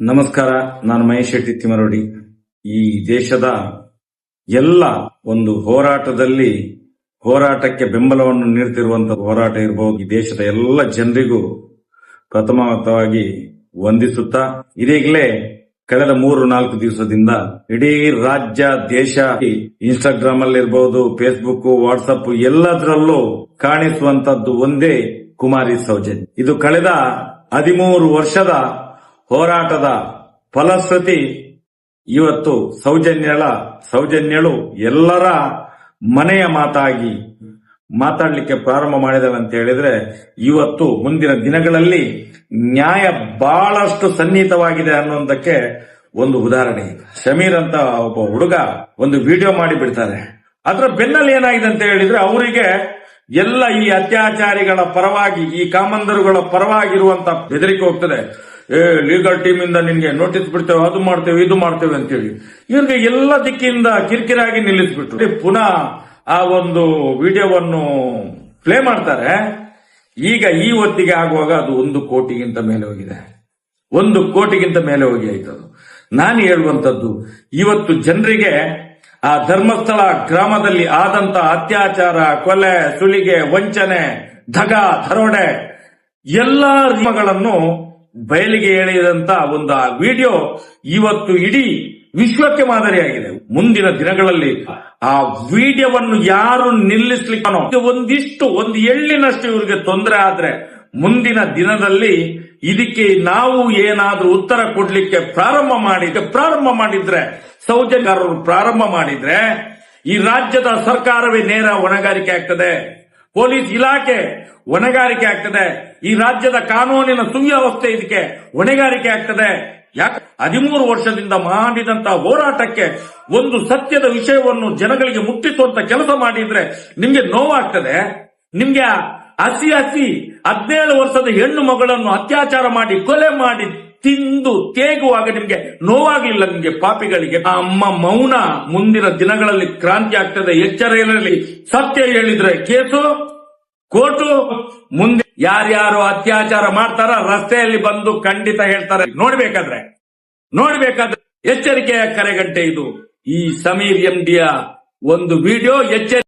ನಮಸ್ಕಾರ, ನಾನು ಮಹೇಶ್ ಶೆಟ್ಟಿ ತಿಮರೋಡಿ ಈ ದೇಶದ ಎಲ್ಲ ಒಂದು ಹೋರಾಟದಲ್ಲಿ ಹೋರಾಟಕ್ಕೆ ಬೆಂಬಲವನ್ನು ನೀಡುತ್ತಿರುವಂತಹ ಹೋರಾಟ ಇರಬಹುದು ಈ ದೇಶದ ಎಲ್ಲ ಜನರಿಗೂ ಪ್ರಥಮವಾಗಿ ವಂದಿಸುತ್ತಾ ಇದೀಗಲೇ ಕಳೆದ ಮೂರು ನಾಲ್ಕು ದಿವಸದಿಂದ ಇಡೀ ರಾಜ್ಯ, ದೇಶ ಇನ್ಸ್ಟಾಗ್ರಾಮ್ ಅಲ್ಲಿ ಇರಬಹುದು ಫೇಸ್ಬುಕ್ ವಾಟ್ಸಪ್ ಎಲ್ಲದರಲ್ಲೂ ಕಾಣಿಸುವಂತದ್ದು ಒಂದೇ ಕುಮಾರಿ ಸೌಜನ್ ಇದು ಕಳೆದ ಹದಿಮೂರು ವರ್ಷದ ಹೋರಾಟದ ಫಲಶ್ರುತಿ ಇವತ್ತು ಸೌಜನ್ಯಳ, ಸೌಜನ್ಯಳು ಎಲ್ಲರ ಮನೆಯ ಮಾತಾಗಿ ಮಾತಾಡಲಿಕ್ಕೆ ಪ್ರಾರಂಭ ಮಾಡಿದಳು ಅಂತ ಹೇಳಿದ್ರೆ ಇವತ್ತು ಮುಂದಿನ ದಿನಗಳಲ್ಲಿ ನ್ಯಾಯ ಬಹಳಷ್ಟು ಸನ್ನಿಹಿತವಾಗಿದೆ ಅನ್ನೋದಕ್ಕೆ ಒಂದು ಉದಾಹರಣೆ. ಶಮೀರ್ ಅಂತ ಒಬ್ಬ ಹುಡುಗ ಒಂದು ವಿಡಿಯೋ ಮಾಡಿ ಬಿಡ್ತಾರೆ ಅದರ ಬೆನ್ನಲ್ಲಿ ಏನಾಗಿದೆ ಅಂತ ಹೇಳಿದ್ರೆ ಅವರಿಗೆ ಎಲ್ಲ ಈ ಅತ್ಯಾಚಾರಿಗಳ ಪರವಾಗಿ, ಈ ಕಾಮಂದರುಗಳ ಪರವಾಗಿರುವಂತ ಬೆದರಿಕೆ ಹೋಗ್ತದೆ ಏ ಲೀಗಲ್ ಟೀಮ್ ಇಂದ ನಿನ್ಗೆ ನೋಟಿಸ್ ಬಿಡ್ತೇವೆ, ಅದು ಮಾಡ್ತೇವೆ, ಇದು ಮಾಡ್ತೇವೆ ಅಂತೇಳಿ. ಇವ್ರಿಗೆ ಎಲ್ಲ ದಿಕ್ಕಿಂದ ಕಿರಿಕಿರಾಗಿ ನಿಲ್ಲಿಸ್ಬಿಟ್ರು. ಪುನಃ ಆ ಒಂದು ವಿಡಿಯೋವನ್ನು ಪ್ಲೇ ಮಾಡ್ತಾರೆ. ಈಗ ಈ ಹೊತ್ತಿಗೆ ಆಗುವಾಗ ಅದು ಒಂದು ಕೋಟಿಗಿಂತ ಮೇಲೆ ಹೋಗಿದೆ. ಒಂದು ಕೋಟಿಗಿಂತ ಮೇಲೆ ಹೋಗಿ ಆಯ್ತು ಅದು. ನಾನು ಹೇಳುವಂತದ್ದು ಇವತ್ತು ಜನರಿಗೆ ಆ ಧರ್ಮಸ್ಥಳ ಗ್ರಾಮದಲ್ಲಿ ಆದಂತ ಅತ್ಯಾಚಾರ, ಕೊಲೆ, ಸುಲಿಗೆ, ವಂಚನೆ, ಧಗ ದರೋಡೆ ಎಲ್ಲಾ ನಿಯಮಗಳನ್ನು ಬಯಲಿಗೆ ಎಳೆಯದಂತ ಒಂದು ಆ ವಿಡಿಯೋ ಇವತ್ತು ಇಡೀ ವಿಶ್ವಕ್ಕೆ ಮಾದರಿಯಾಗಿದೆ. ಮುಂದಿನ ದಿನಗಳಲ್ಲಿ ಆ ವಿಡಿಯೋವನ್ನು ಯಾರು ನಿಲ್ಲಿಸ್ಲಿಕ್ಕೆ ಒಂದಿಷ್ಟು, ಒಂದು ಎಳ್ಳಿನಷ್ಟು ಇವರಿಗೆ ತೊಂದರೆ ಆದ್ರೆ ಮುಂದಿನ ದಿನದಲ್ಲಿ ಇದಕ್ಕೆ ನಾವು ಏನಾದ್ರೂ ಉತ್ತರ ಕೊಡ್ಲಿಕ್ಕೆ ಪ್ರಾರಂಭ ಮಾಡಿದ್ರೆ ಪ್ರಾರಂಭ ಮಾಡಿದ್ರೆ, ಸೌಜನ್ಯಗಾರರು ಪ್ರಾರಂಭ ಮಾಡಿದ್ರೆ ಈ ರಾಜ್ಯದ ಸರ್ಕಾರವೇ ನೇರ ಹೊಣೆಗಾರಿಕೆ ಆಗ್ತದೆ. ಪೊಲೀಸ್ ಇಲಾಖೆ ಹೊಣೆಗಾರಿಕೆ ಆಗ್ತದೆ. ಈ ರಾಜ್ಯದ ಕಾನೂನಿನ ಸುವ್ಯವಸ್ಥೆ ಇದಕ್ಕೆ ಹೊಣೆಗಾರಿಕೆ ಆಗ್ತದೆ. ಯಾಕೆ ಹದಿಮೂರು ವರ್ಷದಿಂದ ಮಾಡಿದಂತ ಹೋರಾಟಕ್ಕೆ ಒಂದು ಸತ್ಯದ ವಿಷಯವನ್ನು ಜನಗಳಿಗೆ ಮುಟ್ಟಿಸುವಂತ ಕೆಲಸ ಮಾಡಿದ್ರೆ ನಿಮ್ಗೆ ನೋವಾಗ್ತದೆ. ನಿಮ್ಗೆ ಹಸಿ ಹಸಿ ಹದಿನೇಳು ವರ್ಷದ ಹೆಣ್ಣು ಮಗಳನ್ನು ಅತ್ಯಾಚಾರ ಮಾಡಿ ಕೊಲೆ ಮಾಡಿ ತಿಂದು ತೇಗುವಾಗ ನಿಮ್ಗೆ ನೋವಾಗ್ಲಿಲ್ಲ ನಿಮ್ಗೆ ಪಾಪಿಗಳಿಗೆ. ಆ ಅಮ್ಮ ಮೌನ ಮುಂದಿನ ದಿನಗಳಲ್ಲಿ ಕ್ರಾಂತಿ ಆಗ್ತದೆ. ಎಚ್ಚರ ಇರಲಿ ಸತ್ಯ ಹೇಳಿದ್ರೆ ಕೇಸು, ಕೋರ್ಟು, ಮುಂದೆ ಯಾರ್ಯಾರು ಅತ್ಯಾಚಾರ ಮಾಡ್ತಾರ ರಸ್ತೆಯಲ್ಲಿ ಬಂದು ಖಂಡಿತ ಹೇಳ್ತಾರೆ. ನೋಡ್ಬೇಕಾದ್ರೆ ನೋಡ್ಬೇಕಾದ್ರೆ ಎಚ್ಚರಿಕೆಯ ಕರೆಗಂಟೆ ಇದು. ಈ ಸಮೀರ್ ಎಂಡಿಯ ಒಂದು ವಿಡಿಯೋ ಎಚ್ಚರಿಕೆ